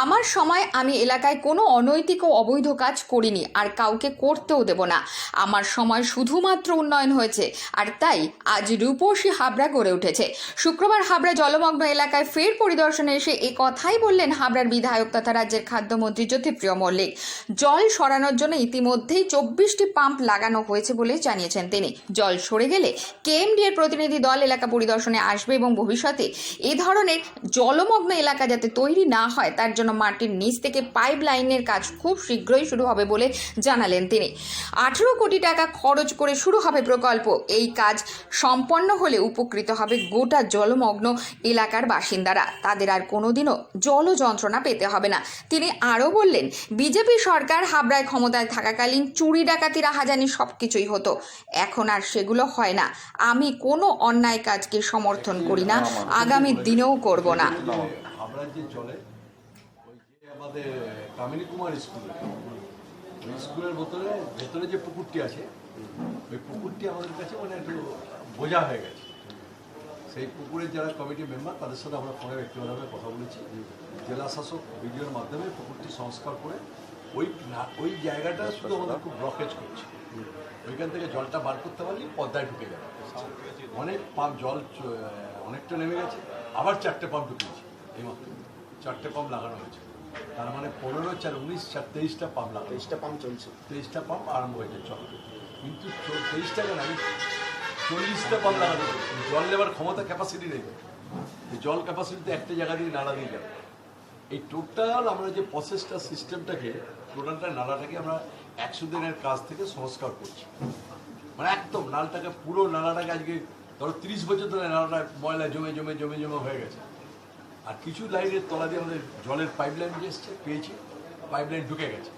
আমার সময় আমি এলাকায় কোনো অনৈতিক ও অবৈধ কাজ করিনি, আর কাউকে করতেও দেব না। আমার সময় শুধুমাত্র উন্নয়ন হয়েছে, আর তাই আজ রূপসী হাবড়া গড়ে উঠেছে। শুক্রবার হাবড়া জলমগ্ন এলাকায় ফের পরিদর্শনে এসে এ কথাই বললেন হাবড়ার বিধায়ক তথা রাজ্যের খাদ্যমন্ত্রী জ্যোতিপ্রিয় মল্লিক। জল সরানোর জন্য ইতিমধ্যেই চব্বিশটি পাম্প লাগানো হয়েছে বলে জানিয়েছেন তিনি। জল সরে গেলে কেএমডি এর প্রতিনিধি দল এলাকা পরিদর্শনে আসবে এবং ভবিষ্যতে এ ধরনের জলমগ্ন এলাকা যাতে তৈরি না হয়, তার জন্য মাটির নিচ থেকে পাইপ লাইনের কাজ খুব শীঘ্রই শুরু হবে বলে জানালেন তিনি। আঠেরো কোটি টাকা খরচ করে শুরু হবে প্রকল্প। এই কাজ সম্পন্ন হলে উপকৃত হবে গোটা জলমগ্ন এলাকার বাসিন্দারা। তাদের আর কোনোদিনও জল যন্ত্রণা পেতে হবে না। তিনি আরও বললেন বিজেপি সরকার হাবড়ায় ক্ষমতায় থাকাকালীন চুরি ডাকাতি রাহাজানি সব কিছুই হতো। এখন আর সেগুলো হয় না। আমি কোনো অন্যায় কাজকে সমর্থন করি না। আগামী দিনেও করব না আমরা যে চলে ওই যে আমাদের কামিনী কুমার স্কুল। স্কুলের ভেতরে ভেতরে যে পুকুরটি আছে, ওই পুকুরটি আমাদের কাছে মানে একটু বোঝা হয়ে গেছে। সেই পুকুরের যারা কমিটি মেম্বার, তাদের সাথে আমরা ফোনে ব্যক্তিগতভাবে কথা বলেছি। জেলা শাসক ভিডিওর মাধ্যমে পুকুরটি সংস্কার করে ওই ওই জায়গাটা শুধু আমাদের খুব ব্লকেজ করছে। ওইখান থেকে জলটা বার করতে পারলে পদ্মায় ঢুকে যাবে। অনেক পাম্প জল অনেকটা নেমে গেছে, আবার চারটে পাম্প ঢুকিয়েছে এইমাত্র চারটে পাম্প লাগানো হয়েছে। তার মানে পনেরো চার উনিশ চার তেইশটা পাম্প লাগানো। তেইশটা পাম্প চলছে। তেইশটা পাম্প আরম্ভ হয়েছে চল। কিন্তু তেইশটা কেন? আমি চল্লিশটা পাম্প লাগানো জল নেবার ক্ষমতা ক্যাপাসিটি নেই। এই জল ক্যাপাসিটিতে একটা জায়গা দিয়ে নালা দিয়ে যাবে। এই টোটাল আমরা যে প্রসেসটা সিস্টেমটাকে টোটালটা নালাটাকে আমরা একশো দিনের কাজ থেকে সংস্কার করছি। মানে একদম নালটাকে পুরো নালাটাকে আজকে ধরো তিরিশ বছর ধরে নালাটা ময়লা জমে জমে জমে জমে হয়ে গেছে। আর কিছু লাইনের তলা দিয়ে আমাদের জলের পাইপ লাইন এসছে, পেয়েছি পাইপ লাইন ঢুকে গেছে।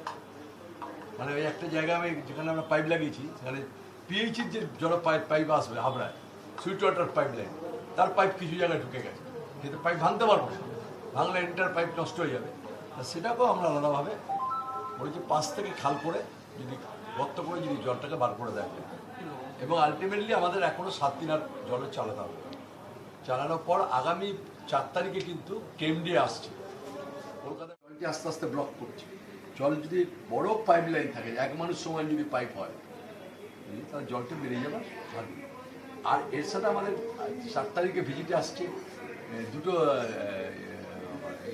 মানে ওই একটা জায়গা আমি যেখানে আমরা পাইপ লাগিয়েছি, সেখানে পিএইচির যে জল পাইপ পাইপ আসবে হাবড়ায় সুইট ওয়াটার পাইপ লাইন তার পাইপ কিছু জায়গায় ঢুকে গেছে। কিন্তু পাইপ ভাঙতে পারব না। ভাঙলে এন্টার পাইপ নষ্ট হয়ে যাবে। আর সেটাকেও আমরা আলাদাভাবে বলেছি পাশ থেকে খাল করে যদি গর্ত করে যদি জলটাকে বার করে দেয় এবং আলটিমেটলি আমাদের এখনও সাত দিন আর জলের চালাতে হবে। চালানোর পর আগামী চার তারিখে কিন্তু কেমডি আসছে। কলকাতা জলটি আস্তে আস্তে ব্লক করছে। জল যদি বড় পাইপ লাইন থাকে, এক মানুষ সময় যদি পাইপ হয় তাহলে জলটা বেরিয়ে যাবে স্বাভাবিক। আর এর সাথে আমাদের সাত তারিখে ভিজিটে আসছে দুটো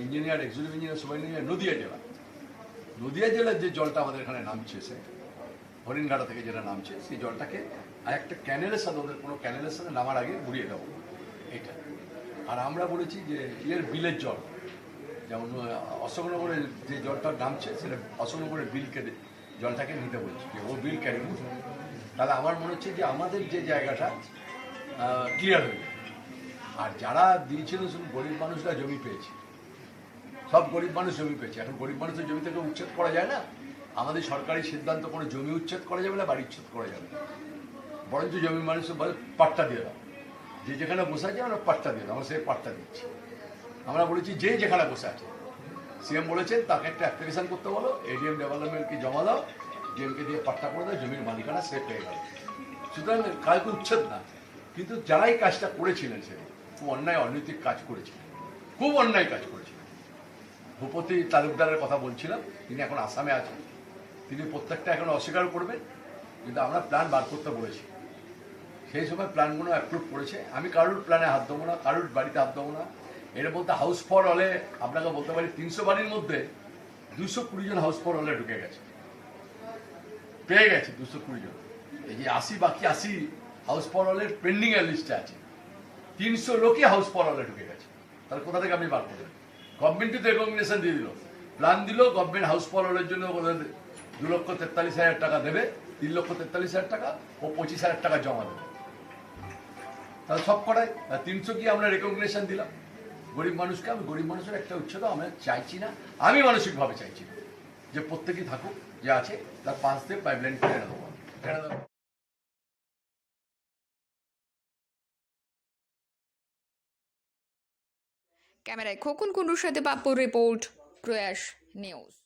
ইঞ্জিনিয়ার এক্সিকিউটিভ ইঞ্জিনিয়ার সবাই নিয়ে নদিয়া জেলা। নদিয়া জেলার যে জলটা আমাদের এখানে নামছে সে, হরিণঘাটা থেকে যেটা নামছে, সেই জলটাকে আর একটা ক্যানেলের সাথে, ওদের কোনো ক্যানেলের সাথে নামার আগে ঘুরিয়ে দেবো। এটা। আর আমরা বলেছি যে এর বিলের জল, যেমন অশোকনগরের যে জলটা নামছে সেটা অশোকনগরের বিল কেটে জলটাকে নিতে বলছি, যে ও বিল ক্যারি তাহলে আমার মনে হচ্ছে যে আমাদের যে জায়গাটা ক্লিয়ার হয়ে আর যারা দিয়েছিল শুধু গরিব মানুষরা জমি পেয়েছে, সব গরিব মানুষ জমি পেয়েছে। এখন গরিব মানুষের জমি থেকে উচ্ছেদ করা যায় না। আমাদের সরকারি সিদ্ধান্ত কোনো জমি উচ্ছেদ করা যাবে না, বাড়ি উচ্ছেদ করা যাবে না। বরঞ্চ জমি মানুষের পাট্টা দিয়ে দাও। যে যেখানে বসে আছে আমরা পাট্টা দিয়ে আমরা সেই পাট্টা দিচ্ছি। আমরা বলেছি, যে যেখানে বসে আছে। সিএম বলেছেন, তাকে একটা অ্যাপ্লিকেশন করতে বলো এডিএম ডেভেলপমেন্টকে জমা দাও ডিএমকে দিয়ে পাট্টা করে দাও, জমির মালিকানা সে পেয়ে গেল সুতরাং কালকে উচ্ছেদ না, কিন্তু যারাই কাজটা করেছিলেন সে খুব অন্যায়, অনৈতিক কাজ করেছিলেন। খুব অন্যায় কাজ করেছিলেন। ভূপতি তালুকদারের কথা বলছিলাম, তিনি এখন আসামে আছেন। তিনি প্রত্যেকটা এখন অস্বীকার করবেন, কিন্তু আমরা প্ল্যান বার করতে বলেছি। সেই সময় প্ল্যানগুলো অ্যাপ্রুভ করেছে। আমি কারোর প্ল্যানে হাত দেবো না, কারোর বাড়িতে হাত দেবো না। এর মধ্যে হাউস ফর হলে আপনাকে বলতে পারি তিনশো বাড়ির মধ্যে দুশো কুড়ি জন হাউস ফর হলে ঢুকে গেছে। পেয়ে গেছে দুশো কুড়ি জন। এই যে আশি বাকি আশি হাউস ফর হলের পেন্ডিং এর লিস্টে আছে। তিনশো লোকই হাউস ফর হলে ঢুকে গেছে। তাহলে কোথা থেকে আপনি বার করবেন গভর্নমেন্টই তো রেকগনিশন দিয়ে দিল। প্ল্যান দিল গভর্নমেন্ট হাউস ফর হলের জন্য দু লক্ষ তেতাল্লিশ হাজার টাকা দেবে, তিন লক্ষ তেতাল্লিশ হাজার টাকা ও পঁচিশ হাজার টাকা জমা দেবে। তাহলে সব করাই তিনশো কি আমরা রেকগনেশন দিলাম? গরিব মানুষকে আমি, গরিব মানুষের একটা উচ্ছেদ আমরা চাইছি না। আমি মানসিকভাবে চাইছি না যে প্রত্যেকেই থাকুক, যে আছে, তার পাঁচ দিয়ে পাইপলাইন টেনে দেবো দেবো ক্যামেরায় খোকন কুন্ডুর সাথে বাপুর রিপোর্ট, প্রয়াস নিউজ।